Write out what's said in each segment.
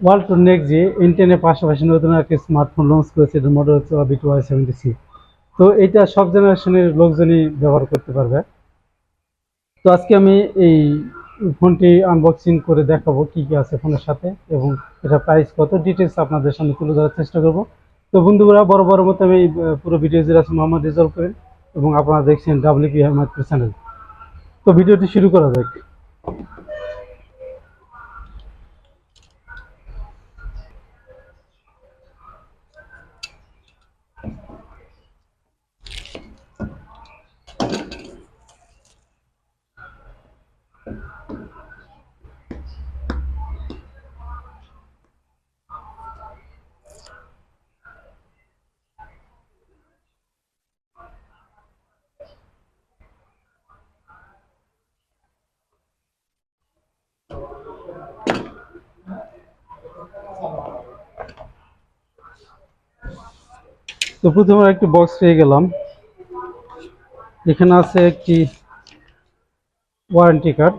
Walton next যে ইন্টেনের পাশাপাশি নতুন একটি স্মার্টফোন লঞ্চ করেছে এটার মডেল হচ্ছে B two Y seventy C তো এটা সব জেনারেশনের লোকজনই ব্যবহার করতে পারবে। তো আজকে আমি এই ফোনটি আনবক্সিং করে দেখাবো কি কি আছে ফোনের সাথে এবং এটা প্রাইস কত। ডিটেলস আপনাদের সামনে তুলে ধরার চেষ্টা করব। তো বন্ধুরা, বড় বড় মতো আমি পুরো ভিডিও জুড়ে আছে মোহাম্মদ রিজলভ করেন এবং আপনারা দেখছেন ডাব্লিউপি হেমায়তপুর চ্যানেল তো ভিডিওটি শুরু করা যাক। তো প্রথমে একটি বক্স পেয়ে গেলাম। এখানে আছে একটি ওয়ারেন্টি কার্ড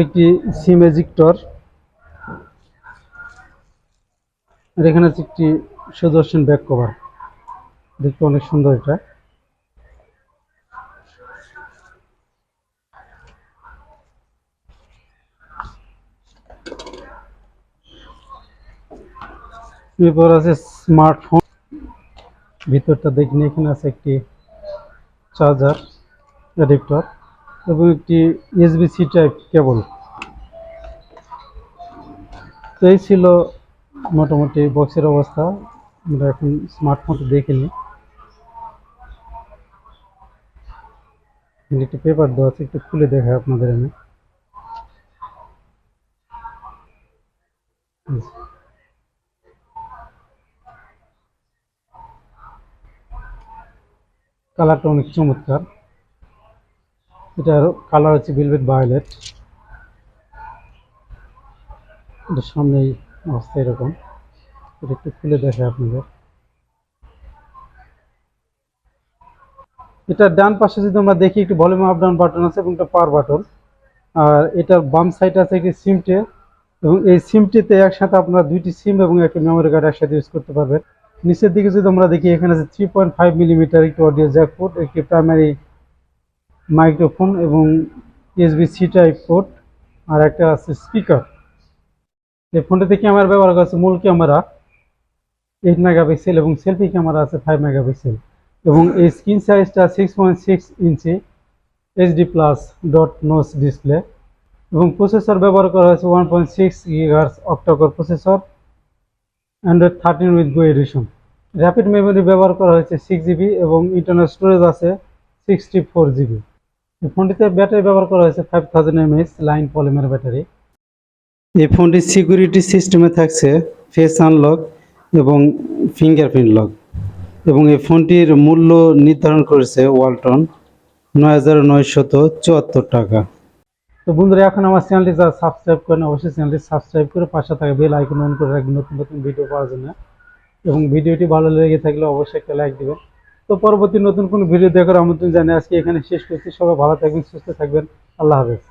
একটি সিম এজিক্টর আর এখানে আছে একটি সুদর্শন ব্যাক কভার দেখতে অনেক সুন্দর এটা। এরপর আছে স্মার্টফোন। ভিতরটা দেখিনি এখানে আছে একটি চার্জার অ্যাডাপ্টার এবং একটি ইউএসবি সি টাইপ কেবল তো এই ছিল মোটামুটি বক্সের অবস্থা। আমরা এখন স্মার্টফোনটা দেখিনি একটি পেপার দেওয়া আছে, একটু খুলে দেখায় আপনাদের আমি। কালারটা অনেক চমৎকার। এটার কালার হচ্ছে ভেলভেট ভায়োলেট এটা সামনেই অবস্থা এরকম। এটা একটু খুলে দেখে আপনাদের। এটার ডান পাশে যদি আমরা দেখি, একটু ভলিউম আপ ডাউন বাটন আছে এবং একটা পাওয়ার বাটন আর এটার বাম সাইড আছে একটি সিমটে এবং এই সিমটিতে একসাথে আপনারা দুইটি সিম এবং একটি মেমোরি কার্ড একসাথে ইউজ করতে পারবেন। নিচের দিকে যদি আমরা দেখি, এখানে আছে থ্রি পয়েন্ট ফাইভ মিলিমিটার একটি অডিও জ্যাক পোর্ট একটি প্রাইমারি মাইক্রোফোন এবং ইউএসবি সি টাইপ পোর্ট আর একটা আছে স্পিকার এই ফোনটাতে ক্যামেরা ব্যবহার করা আছে মূল ক্যামেরা এইট মেগাপিক্সেল এবং সেলফি ক্যামেরা আছে ফাইভ মেগাপিক্সেল এবং এই স্ক্রিন সাইজটা six point six inch HD plus dot notch display এবং প্রসেসর ব্যবহার করা হয়েছে one point six gigahertz octa core processor Android thirteen with Go edition rapid memory ব্যবহার করা হয়েছে সিক্স জিবি এবং ইন্টারনাল স্টোরেজ আছে সিক্সটি ফোর জিবি এই ফোনটিতে ব্যাটারি ব্যবহার করা হয়েছে five thousand MS Li ion polymer battery এই ফোনটির সিকিউরিটি সিস্টেমে থাকছে ফেস আনলক এবং ফিঙ্গারপ্রিন্ট লক এবং এই ফোনটির মূল্য নির্ধারণ করেছে ওয়ালটন নয় হাজার নয়শত চুয়াত্তর টাকা। তো বন্ধুরা, এখন আমার চ্যানেলটি যারা সাবস্ক্রাইব করেন, অবশ্যই চ্যানেলটি সাবস্ক্রাইব করে পাশে থাকা বেল আইকন অন করে রাখবেন, নতুন নতুন ভিডিও পাওয়ার জন্য। এবং ভিডিওটি ভালো লেগে থাকলে অবশ্যই একটা লাইক দেবেন। তো পরবর্তী নতুন কোনো ভিডিও দেখার আমন্ত্রণ জানিয়ে আজকে এখানে শেষ করছি। সবাই ভালো থাকবেন, সুস্থ থাকবেন। আল্লাহ হাফেজ।